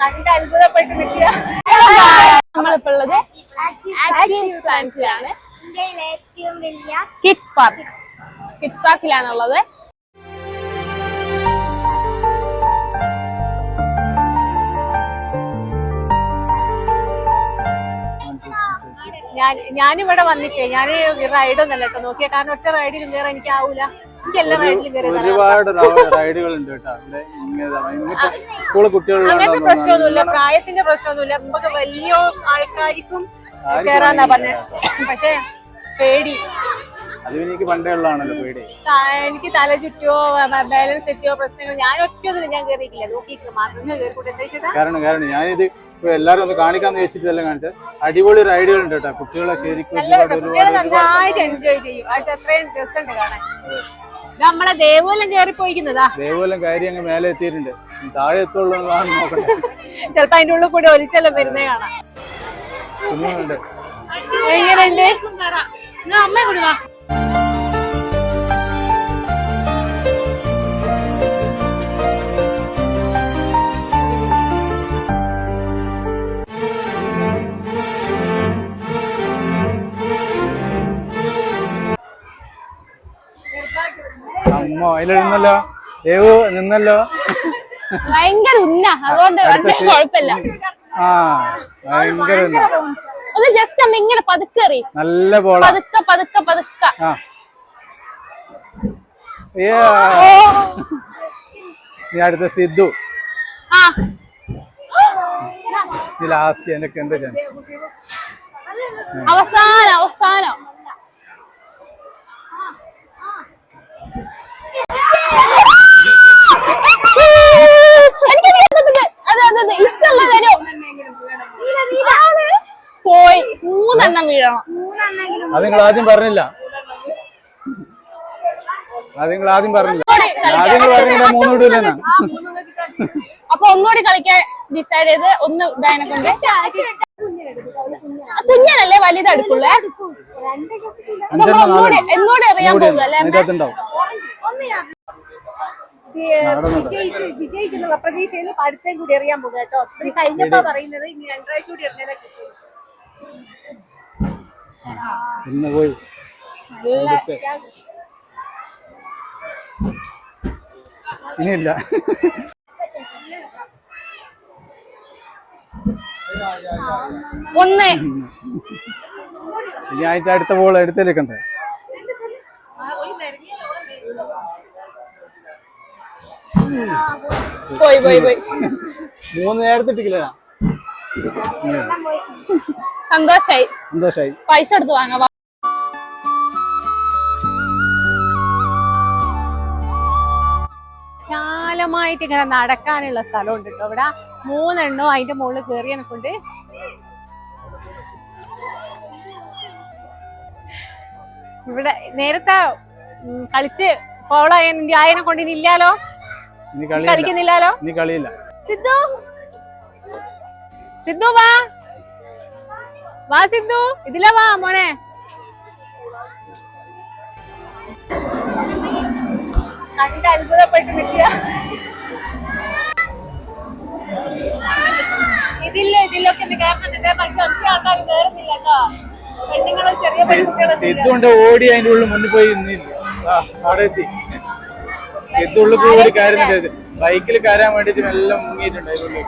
കണ്ട് അത്ഭുതപ്പെട്ട് നിൽക്കുക നമ്മളിപ്പോ ഉള്ളത് പ്ലാന്റിലാണ് കിഡ്സ് പാർക്ക് കിഡ്സ് പാർക്കിലാണുള്ളത് ഞാൻ ഞാനിവിടെ വന്നിട്ടേ ഞാൻ റൈഡൊന്നല്ല കേട്ടോ നോക്കിയ. കാരണം ഒറ്റ റൈഡിലും കയറാൻ എനിക്ക് ആവൂല. എനിക്ക് എല്ലാ റൈഡിലും കയറി ഒരുപാട് റൈഡുകൾ ഉണ്ട് കേട്ടോ. സ്കൂൾ കുട്ടികളുള്ള അങ്ങനത്തെ പ്രശ്നമൊന്നുമില്ല. പ്രായത്തിന്റെ പ്രശ്നമൊന്നുമില്ല. നമുക്ക് വലിയ ആൾക്കാർക്കും കയറാന്നാ പറഞ്ഞത് പക്ഷേ പേടി. എനിക്ക് പണ്ടേ ഉള്ളതാണല്ലോ പേടി. എനിക്ക് തല ചുറ്റിയോ ബാലൻസ് എത്തിയോ പ്രശ്നങ്ങൾ ഞാൻ ഒറ്റയൊന്നും ഞാൻ കയറിയിട്ടില്ല നോക്കിയിട്ടില്ല. മാത്രമേ കയറിക്കൂട്ടെ കാരണം കാരണം ഞാനിത് ഇപ്പൊ എല്ലാരും ഒന്ന് കാണിക്കാന്ന് എല്ലാം കാണിച്ചത്? അടിപൊളി റൈഡുകൾ ഉണ്ട് കേട്ടോ. കുട്ടികളെ ശരിക്കും ഒരുപാട് നന്നായിട്ട് എൻജോയ് ചെയ്യും. കാണാൻ. ഇത് നമ്മളെ ദേവൂലം കയറി പോയിക്കുന്നതാ ദേവോലം കാര്യം അങ്ങ് മേലെ എത്തിയിട്ടുണ്ട്. താഴെ എത്തുള്ളൂ എന്നാണ് ചെലപ്പോ അതിന്റെ ഉള്ളിൽ കൂടി ഒലിച്ചെല്ലാം വരുന്നേ കാണാം. എങ്ങനെയുണ്ട്? അമ്മ കൂടി അതിലിരുന്നല്ലോ ദേവു നിന്നല്ലോ? ഭയങ്കര ഉന്ന. അതുകൊണ്ട് കുഴപ്പമില്ല. ആ ഭയങ്കര ഉണ്ട്. ഒന്ന് ജസ്റ്റ് അമ്മ ഇങ്ങനെ പതുക്കേറി നല്ല പോള പതുക്ക പതുക്ക പതുക്ക. അടുത്ത സിദ്ധു. ആ. ലാസ്റ്റ് എനിക്ക് എന്താ ചാൻസ് അവസാനം അവസാനം എനിക്കറിയാത്തത് അതെ അതെ അതെ ഇഷ്ടമുള്ള തരൂ പോയി മൂന്നെണ്ണം വീഴണം മൂന്നെണ്ണെങ്കിലും അത് നിങ്ങൾ ആദ്യം പറഞ്ഞില്ല. അത് നിങ്ങൾ ആദ്യം പറഞ്ഞില്ല. ആദ്യം നിങ്ങൾ പറഞ്ഞില്ല മൂന്ന് വിടൂലെന്നാ അപ്പൊ ഒന്നുകൂടി കളിക്കാൻ ഡിസൈഡ് ചെയ്ത് ഒന്ന് ഇതായനെ കൊണ്ട് കുഞ്ഞനല്ലേ വലുതെടുക്കുള്ളേ ഒന്നുകൂടി എന്നോട് എറിയാൻ വിജയിച്ച് വിജയിക്കുന്ന പ്രതീക്ഷയിൽ പഠിത്തം കൂടി എറിയാൻ പോകുക കേട്ടോ. കഴിഞ്ഞപ്പോ പറയുന്നത് ഇനി രണ്ടാഴ്ച കൂടി എറിഞ്ഞാലേ കിട്ടും. ഇന്ന് പോയി. ഇനിയില്ല. ഒന്ന്. ഇനി ആയിട്ട് അടുത്ത ബോൾ എടുത്തേക്കണ്ടേ പോയി പോയി പോയി. മൂന്ന് നേരത്തെ ഇട്ടിക്കില്ല സന്തോഷായി. സന്തോഷായി. പൈസ എടുത്ത് വാങ്ങാം. വിശാലമായിട്ട് ഇങ്ങനെ നടക്കാനുള്ള സ്ഥലമുണ്ട് കേട്ടോ. ഇവിടെ മൂന്നെണ്ണോ അതിന്റെ മുകളിൽ കയറി കൊണ്ട് ഇവിടെ നേരത്തെ കളിച്ച് ചെയ്യാൻ ആയനെ കൊണ്ട് ഇനി ഇല്ലാലോ? കളിക്കുന്നില്ലാലോ? സിദ്ധു? സിദ്ധു വാ. വാ സിദ്ധു ഇതിലെ വാ മോനെ. കണ്ട് അത്ഭുതപ്പെട്ട് നിൽക്കുക ഇതില്ല ഇതിലൊക്കെ ഉണ്ട്. കാരണം ഇതിന്റെ പക്ഷെ ഒറ്റ ആൾക്കാർ കയറുന്നില്ല കേട്ടോ. പെണ്ണുങ്ങളും ചെറിയ പെൺകുട്ടികളൊക്കെ ഇല്ല. സിദ്ധു കൊണ്ട് ഓടി അതിന്റെ ഉള്ളിൽ മുന്നിൽ പോയി നിന്നില്ല. ആ അവിടെ എത്തി. സിദ്ധു ഉള്ളിൽ പോയി ഓടി കയറുന്നുണ്ട് ബൈക്കിൽ കയറാൻ വേണ്ടിട്ട് എല്ലാം മുങ്ങിയിട്ടുണ്ട് അതിന്റെ ഉള്ളിൽ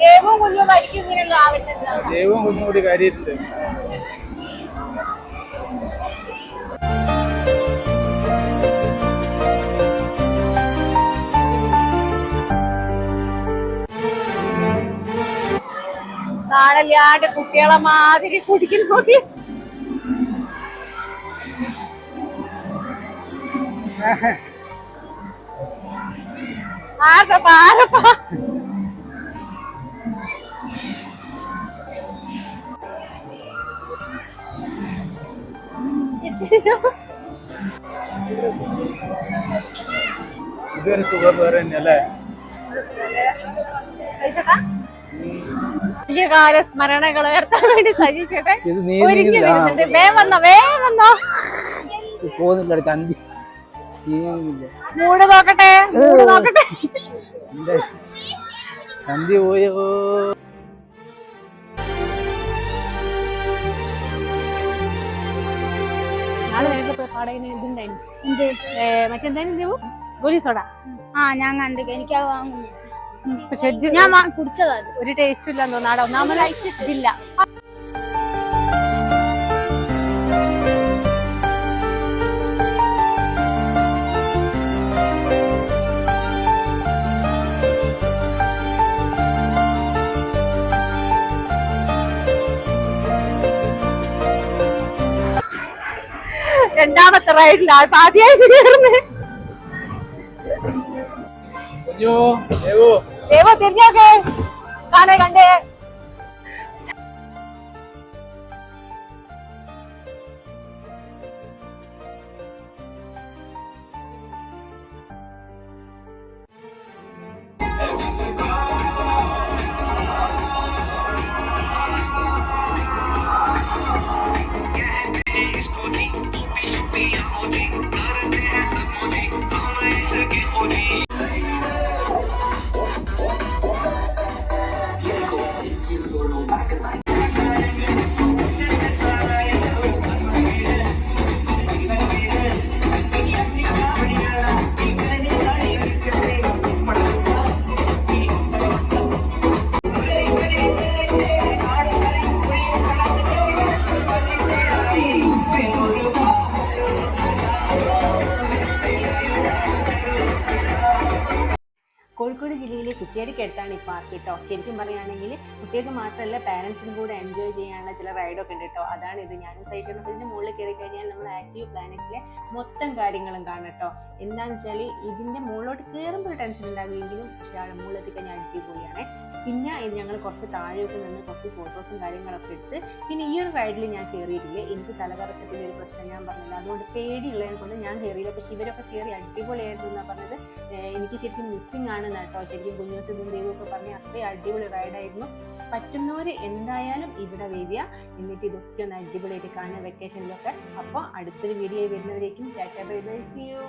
ദേവും കുഞ്ഞും വരിക്കും ഇങ്ങനെയുള്ള ആവശ്യം ദൈവവും കുഞ്ഞും കൂടി കയറിയിട്ടുണ്ട് നാടല്ലാണ്ട് കുട്ടികളെ മാതിരി കുടിക്കുന്നു നോക്കി. ആരപ്പ ആരപ്പ ഇതൊരു സുഖം വേറെ തന്നെയല്ലേ? വലിയ കാല സ്മരണകൾ ഉയർത്താൻ വേണ്ടി സജീഷേട്ടെ ഒരുങ്ങി. വരുന്നുണ്ട്. വേ വന്നോ വേ വന്നോ. പോകുന്നില്ല ചന്തി മൂട് നോക്കട്ടെ മൂട് നോക്കട്ടെ. ചന്തി പോയോ? നാളെ ഇതുണ്ടായിരുന്നു എന്ത്? ഗോലി സോഡ. ആ ഞാൻ കണ്ടു എനിക്ക് അത് വാങ്ങുന്നു പക്ഷെ ഞാൻ കുടിച്ചതാണ് കുടിച്ചതാ ഒരു ടേസ്റ്റും ഇല്ലെന്ന് തോന്നുന്നു. നാളെ ഒന്നാമത് ഇതില്ല. രണ്ടാമത്തെ റൈഡിൽ ആൾ ആദ്യമായി ശരിയായിരുന്നു. കുഞ്ഞു. ദേവു. ദേവോ തിരിഞ്ഞോക്കെ. കാണേ കണ്ടേ. കോഴിക്കോട് ജില്ലയിലെ കുറ്റിയാടിക്ക് അടുത്താണ് ഈ പാർക്ക് കേട്ടോ. ശരിക്കും പറയുകയാണെങ്കിൽ കുട്ടികൾക്ക് മാത്രമല്ല പാരൻസിനും കൂടെ എൻജോയ് ചെയ്യാനുള്ള ചില റൈഡൊക്കെ ഉണ്ട് കേട്ടോ. അതാണ് ഇത്. ഞാനും ഇതിന്റെ മുകളിൽ കയറി കഴിഞ്ഞാൽ നമ്മൾ ആക്റ്റീവ് പ്ലാനറ്റിലെ മൊത്തം കാര്യങ്ങളും കാണാം കേട്ടോ. എന്താണെന്ന് വെച്ചാൽ ഇതിന്റെ മുകളിലോട്ട് കയറുമ്പോൾ ടെൻഷൻ ഉണ്ടാകുമെങ്കിലും പക്ഷേ ആ മുകളിലെത്തി കഴിഞ്ഞാൽ അടിപൊളിയാണ്. പിന്നെ ഞങ്ങൾ കുറച്ച് താഴെയൊക്കെ നിന്ന് കുറച്ച് ഫോട്ടോസും കാര്യങ്ങളൊക്കെ എടുത്ത് പിന്നെ ഈ ഒരു റൈഡിൽ ഞാൻ കയറിയിട്ടില്ല എനിക്ക് തലകറക്കത്തിന്റെ ഒരു പ്രശ്നം ഞാൻ പറഞ്ഞില്ല. അതുകൊണ്ട് പേടിയുള്ളതിനെ കൊണ്ട് ഞാൻ കയറിയില്ല പക്ഷേ ഇവരൊക്കെ കയറി അടിപൊളിയായിരുന്നു എന്നാണ് പറഞ്ഞത്. എനിക്ക് ശരിക്കും മിസ്സിംഗ് ആണ് കേട്ടോ. ശരിക്കും കുഞ്ഞുസിതും ഒക്കെ പറഞ്ഞ് അത്രയും അടിപൊളി റൈഡായിരുന്നു പറ്റുന്നവർ എന്തായാലും ഇവിടെ വരിക. എന്നിട്ട് ഇതൊക്കെ ഒന്ന് അടിപൊളിയായിട്ട് കാണുക വെക്കേഷനിലൊക്കെ അപ്പോൾ അടുത്തൊരു video വരുന്നവരേക്കും tata bye bye see you